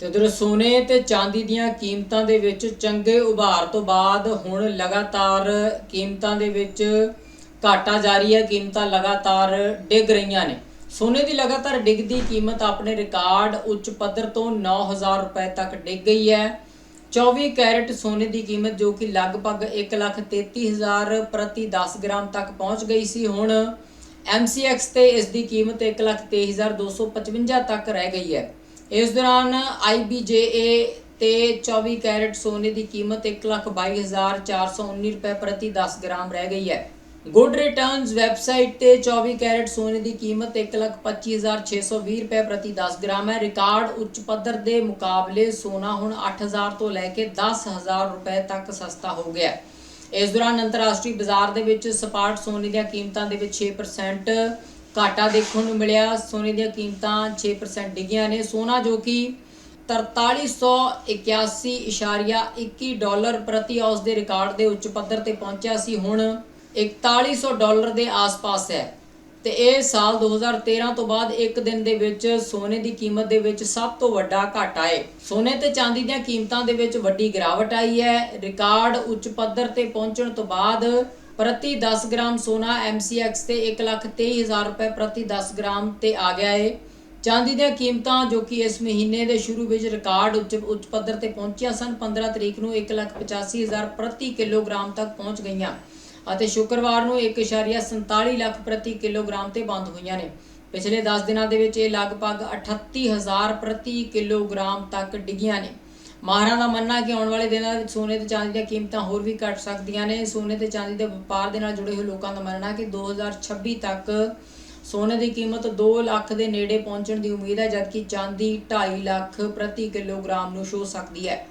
ਤੇ ਉਧਰ ਸੋਨੇ ਤੇ ਚਾਂਦੀ ਦੀਆਂ ਕੀਮਤਾਂ ਦੇ ਵਿੱਚ ਚੰਗੇ ਉਭਾਰ ਤੋਂ ਬਾਅਦ ਹੁਣ ਲਗਾਤਾਰ ਕੀਮਤਾਂ ਦੇ ਵਿੱਚ ਘਾਟਾ ਜਾਰੀ ਹੈ, ਕੀਮਤਾਂ ਲਗਾਤਾਰ ਡਿੱਗ ਰਹੀਆਂ ਨੇ। ਸੋਨੇ ਦੀ ਲਗਾਤਾਰ ਡਿੱਗਦੀ ਕੀਮਤ ਆਪਣੇ ਰਿਕਾਰਡ ਉੱਚ ਪੱਧਰ ਤੋਂ 9000 ਰੁਪਏ ਤੱਕ ਡਿੱਗ ਗਈ ਹੈ। 24 ਕੈਰਟ ਸੋਨੇ ਦੀ ਕੀਮਤ ਜੋ ਕਿ ਲਗਭਗ 133000 ਪ੍ਰਤੀ 10 ਗ੍ਰਾਮ ਤੱਕ ਪਹੁੰਚ ਗਈ ਸੀ, ਹੁਣ MCX ਤੇ ਇਸ ਦੀ ਕੀਮਤ 123255 ਤੱਕ ਰਹਿ ਗਈ ਹੈ। ਇਸ ਦੌਰਾਨ IBJA ਤੇ 24 ਕੈਰਟ ਸੋਨੇ ਦੀ ਕੀਮਤ 122419 ਰੁਪਏ ਪ੍ਰਤੀ 10 ਗ੍ਰਾਮ ਰਹਿ ਗਈ ਹੈ। ਗੁੱਡ ਰਿਟਰਨਸ ਵੈਬਸਾਈਟ ਤੇ 24 ਕੈਰਟ ਸੋਨੇ ਦੀ ਕੀਮਤ 125620 ਰੁਪਏ ਪ੍ਰਤੀ 10 ਗ੍ਰਾਮ ਹੈ। ਰਿਕਾਰਡ ਉੱਚ ਪੱਧਰ ਦੇ ਮੁਕਾਬਲੇ ਸੋਨਾ ਹੁਣ 8000 ਤੋਂ ਲੈ ਕੇ 10000 ਰੁਪਏ ਤੱਕ ਸਸਤਾ ਹੋ ਗਿਆ ਇਸ ਦੌਰਾਨ ਅੰਤਰਰਾਸ਼ਟਰੀ ਬਾਜ਼ਾਰ ਦੇ ਵਿੱਚ ਸਪਾਟ ਸੋਨੇ ਦੀਆਂ ਕੀਮਤਾਂ ਦੇ ਵਿੱਚ 6% ਘਾਟਾ ਦੇਖਣ ਨੂੰ ਮਿਲਿਆ। ਸੋਨੇ ਦੀਆਂ ਕੀਮਤਾਂ 6% ਡਿੱਗੀਆਂ ਨੇ। ਸੋਨਾ ਜੋ ਕਿ 4381.21 ਡਾਲਰ ਪ੍ਰਤੀ ਔਂਸ ਦੇ ਰਿਕਾਰਡ ਦੇ ਉੱਚ ਪੱਧਰ ਤੇ ਪਹੁੰਚਿਆ ਸੀ। ਹੁਣ 4100 ਡਾਲਰ ਦੇ ਆਸ-ਪਾਸ ਹੈ। ਤੇ ਇਹ ਸਾਲ 2013 ਤੋਂ ਬਾਅਦ ਇੱਕ ਦਿਨ ਦੇ ਵਿੱਚ ਸੋਨੇ ਦੀ ਕੀਮਤ ਦੇ ਵਿੱਚ ਸਭ ਤੋਂ ਵੱਡਾ ਘਾਟਾ ਹੈ ਸੋਨੇ ਤੇ ਚਾਂਦੀ ਦੀਆਂ ਕੀਮਤਾਂ ਦੇ ਵਿੱਚ ਵੱਡੀ ਗਿਰਾਵਟ ਆਈ ਹੈ। ਰਿਕਾਰਡ ਉੱਚ ਪੱਧਰ ਤੇ ਪਹੁੰਚਣ ਤੋਂ ਬਾਅਦ ਪ੍ਰਤੀ 10 ਗ੍ਰਾਮ ਸੋਨਾ MCX ਤੇ 123000 ਰੁਪਏ ਪ੍ਰਤੀ 10 ਗ੍ਰਾਮ ਤੇ ਆ ਗਿਆ ਹੈ ਚਾਂਦੀ ਦੀਆਂ ਕੀਮਤਾਂ ਜੋ ਕਿ ਇਸ ਮਹੀਨੇ ਦੇ ਸ਼ੁਰੂ ਵਿੱਚ ਰਿਕਾਰਡ ਉੱਚ ਉੱਚ ਪੱਧਰ ਤੇ ਪਹੁੰਚੀਆਂ ਸਨ 15 ਤਰੀਕ ਨੂੰ 185000 ਪ੍ਰਤੀ ਕਿਲੋਗ੍ਰਾਮ ਤੱਕ ਪਹੁੰਚ ਗਈਆਂ ਅਤੇ ਸ਼ੁੱਕਰਵਾਰ ਨੂੰ 1.47 ਲੱਖ ਪ੍ਰਤੀ ਕਿਲੋਗ੍ਰਾਮ ਤੇ ਬੰਦ ਹੋਈਆਂ ਨੇ। ਪਿਛਲੇ 10 ਦਿਨਾਂ ਦੇ ਵਿੱਚ ਇਹ ਲਗਭਗ 38000 ਪ੍ਰਤੀ ਕਿਲੋਗ੍ਰਾਮ ਤੱਕ ਡਿੱਗੀਆਂ ਨੇ। ਮਾਹਰਾਂ ਦਾ ਮੰਨਣਾ ਕਿ ਆਉਣ ਵਾਲੇ ਦਿਨਾਂ ਵਿੱਚ ਸੋਨੇ ਤੇ ਚਾਂਦੀ ਦੀਆਂ ਕੀਮਤਾਂ ਹੋਰ ਵੀ ਘਟ ਸਕਦੀਆਂ ਨੇ। ਸੋਨੇ ਤੇ ਚਾਂਦੀ ਦੇ ਵਪਾਰ ਦੇ ਨਾਲ ਜੁੜੇ ਹੋਏ ਲੋਕਾਂ ਦਾ ਮੰਨਣਾ ਹੈ ਕਿ 2026 ਤੱਕ ਸੋਨੇ ਦੀ ਕੀਮਤ 2 ਲੱਖ ਦੇ ਨੇੜੇ ਪਹੁੰਚਣ ਦੀ ਉਮੀਦ ਹੈ, ਜਦਕਿ ਚਾਂਦੀ 2.5 ਲੱਖ ਪ੍ਰਤੀ ਕਿਲੋਗ੍ਰਾਮ ਨੂੰ ਛੂ ਸਕਦੀ ਹੈ।